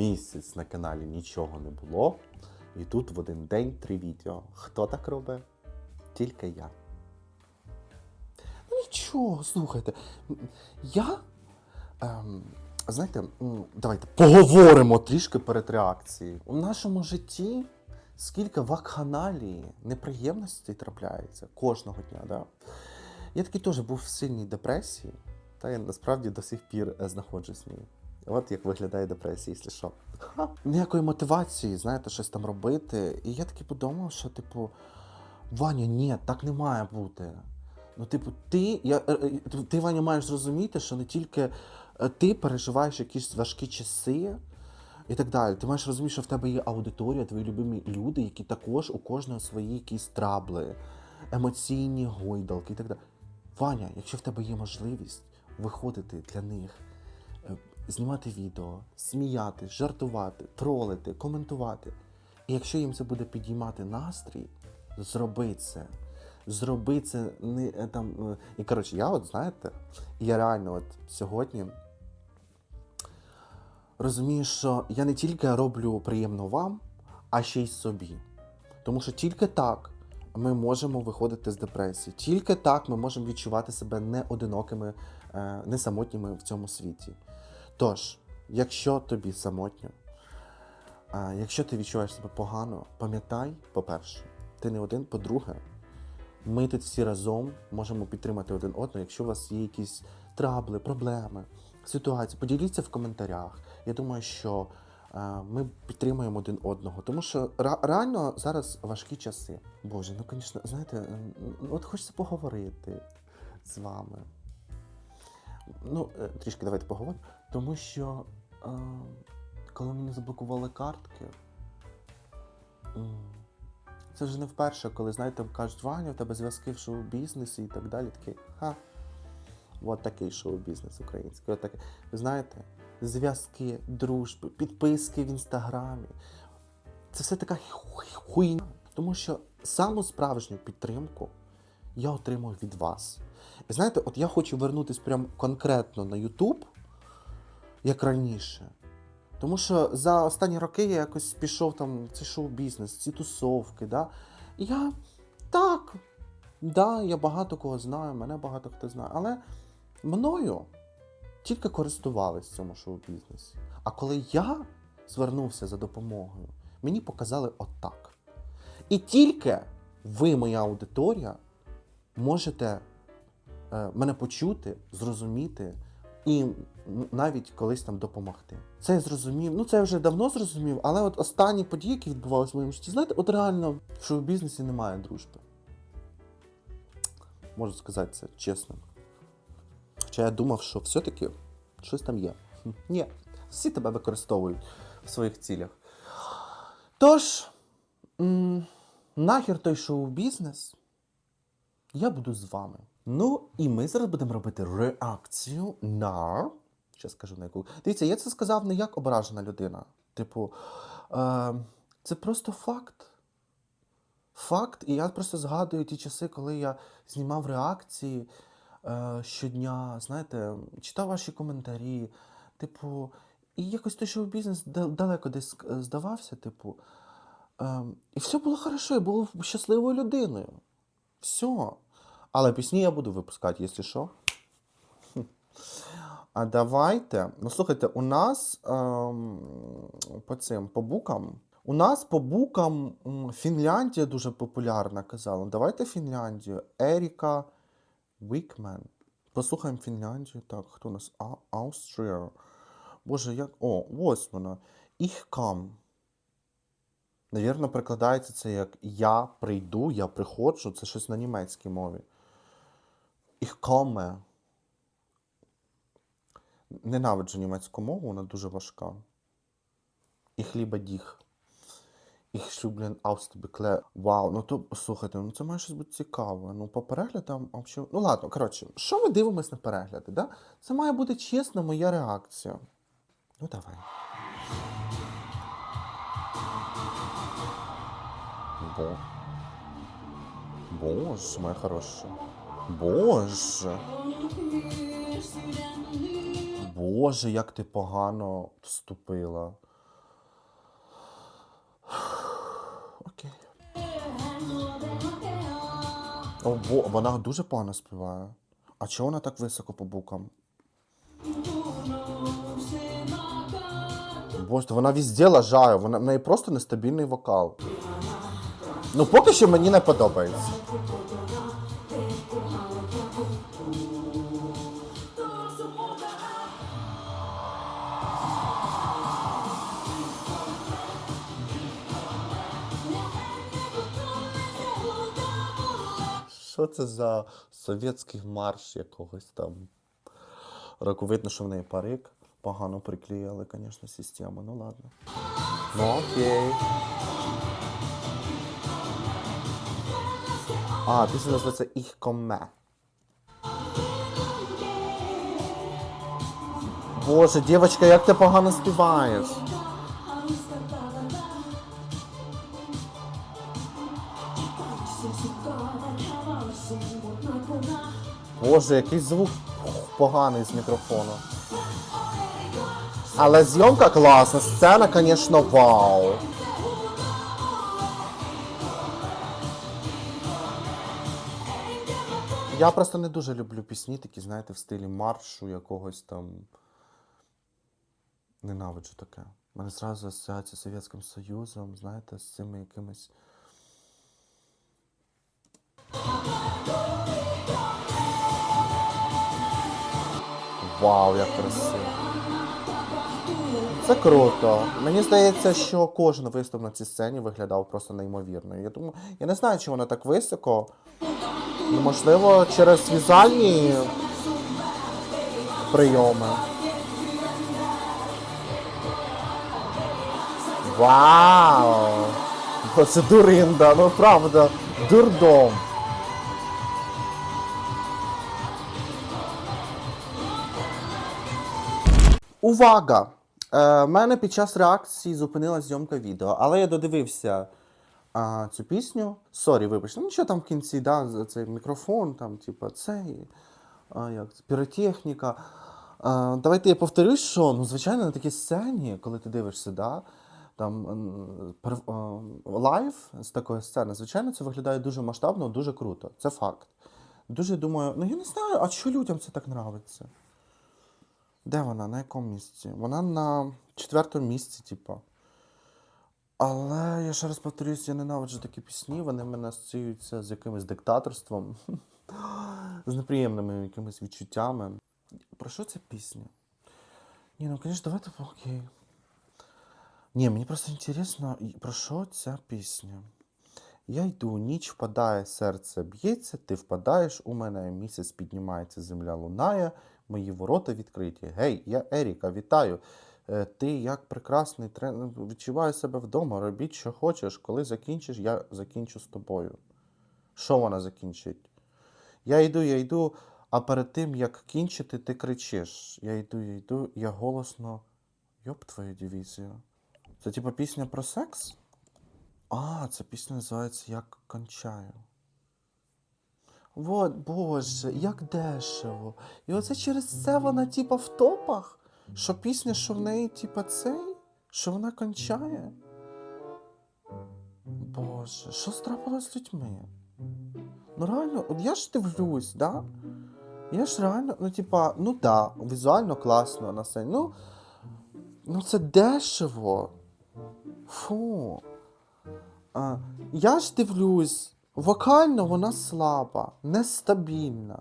місяць на каналі нічого не було. І тут в один день три відео. Хто так робить? Тільки я. Ну нічого, слухайте. Я. Ем, знаєте, давайте поговоримо трішки перед реакцією. У нашому житті скільки вакханалії, неприємностей трапляється кожного дня. Да? Я такий теж був в сильній депресії, та я насправді до сих пір е, знаходжусь в ній. От як виглядає депресія, якщо що. Ніякої мотивації, знаєте, щось там робити. І я таки подумав, що, типу, Ваня, ні, так не має бути. Ну, типу, ти, я, е, е, ти, Ваня, маєш зрозуміти, що не тільки е, ти переживаєш якісь важкі часи і так далі. Ти маєш розуміти, що в тебе є аудиторія, твої любимі люди, які також у кожного свої якісь трабли, емоційні гойдалки і так далі. Ваня, якщо в тебе є можливість виходити для них, знімати відео, сміяти, жартувати, тролити, коментувати. І якщо їм це буде підіймати настрій, зроби це. Зроби це не е, там. е, І коротше, я от знаєте, я реально от сьогодні розумію, що я не тільки роблю приємно вам, а ще й собі. Тому що тільки так ми можемо виходити з депресії, тільки так ми можемо відчувати себе не одинокими, е, не самотніми в цьому світі. Тож, якщо тобі самотньо, якщо ти відчуваєш себе погано, пам'ятай, по-перше, ти не один, по-друге, ми тут всі разом можемо підтримати один одного, якщо у вас є якісь трабли, проблеми, ситуації, поділіться в коментарях. Я думаю, що ми підтримуємо один одного, тому що реально зараз важкі часи. Боже, ну звісно, знаєте, от хочеться поговорити з вами. Ну, е, трішки давайте поговоримо. Тому що е, коли мені заблокували картки, це вже не вперше, коли, знаєте, кажуть, Ваня, у тебе зв'язки в шоу-бізнесі і так далі. Такий, ха. От такий шоу-бізнес український. От такий. Ви знаєте, зв'язки, дружби, підписки в інстаграмі. Це все така хуйня. Тому що саму справжню підтримку я отримую від вас. І знаєте, от я хочу вернутися прям конкретно на YouTube, як раніше. Тому що за останні роки я якось пішов там в цей шоу-бізнес, ці тусовки, да? І я так, да, я багато кого знаю, мене багато хто знає, але мною тільки користувались в цьому шоу-бізнесі. А коли я звернувся за допомогою, мені показали отак. І тільки ви, моя аудиторія, можете е, мене почути, зрозуміти і навіть колись там допомогти. Це я зрозумів. Ну це я вже давно зрозумів, але от останні події, які відбувалися в моєму житті, знаєте, от реально в шоу-бізнесі немає дружби. Можу сказати це чесно. Хоча я думав, що все-таки щось там є. Ні, всі тебе використовують в своїх цілях. Тож, нахер той шоу-бізнес, я буду з вами. Ну, і ми зараз будемо робити реакцію на. Ще скажу на яку. Дивіться, я це сказав не як ображена людина. Типу, е, це просто факт. Факт, і я просто згадую ті часи, коли я знімав реакції е, щодня, знаєте, читав ваші коментарі. Типу, і якось той шоу-бізнес далеко десь е, здавався, типу. Е, і все було хорошо, я був щасливою людиною. Все. Але пісні я буду випускати, якщо що. А давайте. Ну, слухайте, у нас ем, по цим по букам. У нас по букам Фінляндія дуже популярна, казала. Давайте Фінляндію. Еріка Вікмен. Послухаємо Фінляндію. Так, хто у нас? А, Австрія. Боже, як. О, ось вона. Kam. Навірно, перекладається це як я прийду, я приходжу. Це щось на німецькій мові. Komme. Ненавиджу німецьку мову, вона дуже важка. Ich liebe dich. Ich schlublен ausbekle. Вау, ну то слухайте, ну це має щось бути цікаве. Ну, по переглядам, взагалі- Ну ладно, коротше, що ми дивимось на перегляди, да? Це має бути чесна моя реакція. Ну давай. Бо. Боже, моя хороша. Боже. Боже, як ти погано вступила. Окей. О, бо вона дуже погано співає. А чого вона так високо по букам? Боже, вона везде лажає, вона в неї просто нестабільний вокал. Ну поки що мені не подобається. Що це за совєтський марш якогось там? Року видно, що в неї парик. Погано приклеїли, звісно, систему. Ну ладно. Ну окей. А, пісня називається Ich komme. Боже, дівчинка, як ти погано співаєш. Боже, який звук поганий з мікрофону. Але зйомка класна, сцена, звісно, вау. Я просто не дуже люблю пісні, такі, знаєте, в стилі маршу якогось там. Ненавиджу таке. У мене зразу асоціація з Совєтським Союзом, знаєте, з цими якимись. Вау, як красиво. Це круто. Мені здається, що кожен виступ на цій сцені виглядав просто неймовірно. Я думаю, я не знаю, чи вона так високо. Ну, можливо, через візуальні прийоми. Вау! Це дуринда, ну правда, дурдом. Увага! Е, мене під час реакції зупинилась зйомка відео, але я додивився а, цю пісню. Сорі, вибачте, ну що там в кінці, да, цей мікрофон, там, типа, цей, а, як, піротехніка. А, давайте я повторюсь, що ну, звичайно на такій сцені, коли ти дивишся, да, там лайв з такої сцени, звичайно, це виглядає дуже масштабно, дуже круто. Це факт. Дуже думаю, ну я не знаю, а що людям це так нравиться? Де вона? На якому місці? Вона на четвертому місці, типу. Але я ще раз повторюсь, я ненавиджу такі пісні, вони мене асоціюються з якимось диктаторством, з неприємними якимись відчуттями. Про що ця пісня? Ні, ну, звісно, давайте окей. Ні, мені просто інтересно, про що ця пісня? Я йду, ніч впадає, серце б'ється, ти впадаєш у мене, місяць піднімається, земля лунає, мої ворота відкриті. Гей, я Еріка, вітаю. Е, Ти як прекрасний тренер, відчуваю себе вдома, робіть, що хочеш. Коли закінчиш, я закінчу з тобою. Що вона закінчить? Я йду, я йду, а перед тим, як кінчити, ти кричиш. Я йду, я йду, я голосно. Йоп твою дивізію. Це типа пісня про секс? А, ця пісня називається Як кончаю. Вот, боже, як дешево. І оце через це вона, типа, в топах. Що пісня, що в неї, типа, цей? Що вона кончає? Боже, що страпилось з людьми? Ну реально, от я ж дивлюсь, да? Я ж реально, ну, типа, ну да, візуально класно на сцені. Ну, ну це дешево. Фу. А, я ж дивлюсь, вокально вона слаба, нестабільна,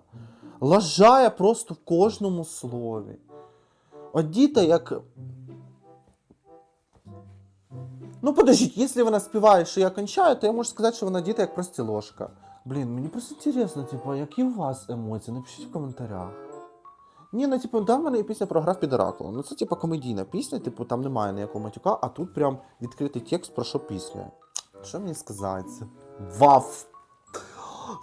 лажає просто в кожному слові. От діти як. Ну, подождіть, якщо вона співає, що я кончаю, то я можу сказати, що вона діти як простіложка. Блін, мені просто цікаво, типу, які у вас емоції? Напишіть в коментарях. Ні, ну типу, да, в мене є пісня про граф під Оракулом. Ну це типу комедійна пісня, типу, там немає ніякого матюка, а тут прям відкритий текст про що пісня. Що мені сказати? Ваф!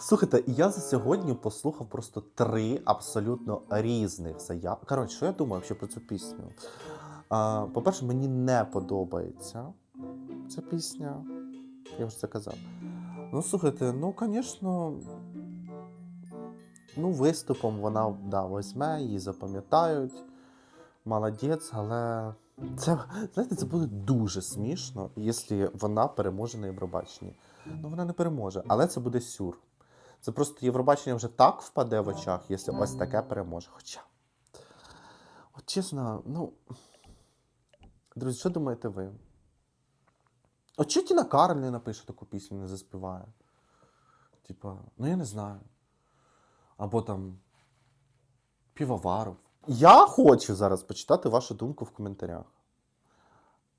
Слухайте, я за сьогодні послухав просто три абсолютно різних заяв. Коротше, що я думаю ще про цю пісню? По-перше, мені не подобається ця пісня. Я вже це казав. Ну, слухайте, ну, звісно, ну, виступом вона да, візьме, її запам'ятають. Молодець, але це, знаєте, це буде дуже смішно, якщо вона переможе на Євробаченні. Ну, вона не переможе, але це буде сюр. Це просто Євробачення вже так впаде в очах, якщо ось таке переможе. Хоча. От чесно, ну. Друзі, що думаєте ви? От чого Тіна Кароль не напише таку пісню, не заспіває? Типа, ну я не знаю. Або там Півоваров. Я хочу зараз почитати вашу думку в коментарях.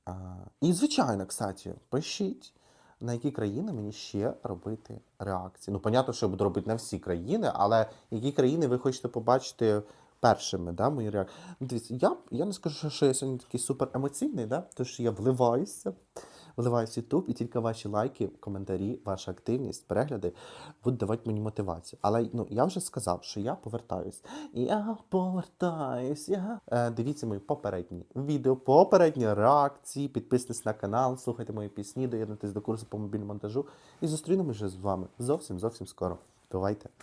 А, і, звичайно, кстати, пишіть, на які країни мені ще робити реакції. Ну, понятно, що я буду робити на всі країни, але які країни ви хочете побачити першими, да, мої реакції. Дивіться, я, я не скажу, що я сьогодні такий супер емоційний, да, тому що я вливаюся, вливаюся в YouTube, і тільки ваші лайки, коментарі, ваша активність, перегляди будуть давати мені мотивацію. Але ну, я вже сказав, що я повертаюсь. Я повертаюсь. Я... Е, дивіться мої попередні відео, попередні реакції, підписуйтесь на канал, слухайте мої пісні, доєднуйтесь до курсу по мобільному монтажу. І зустрінемося з вами зовсім зовсім скоро. Давайте.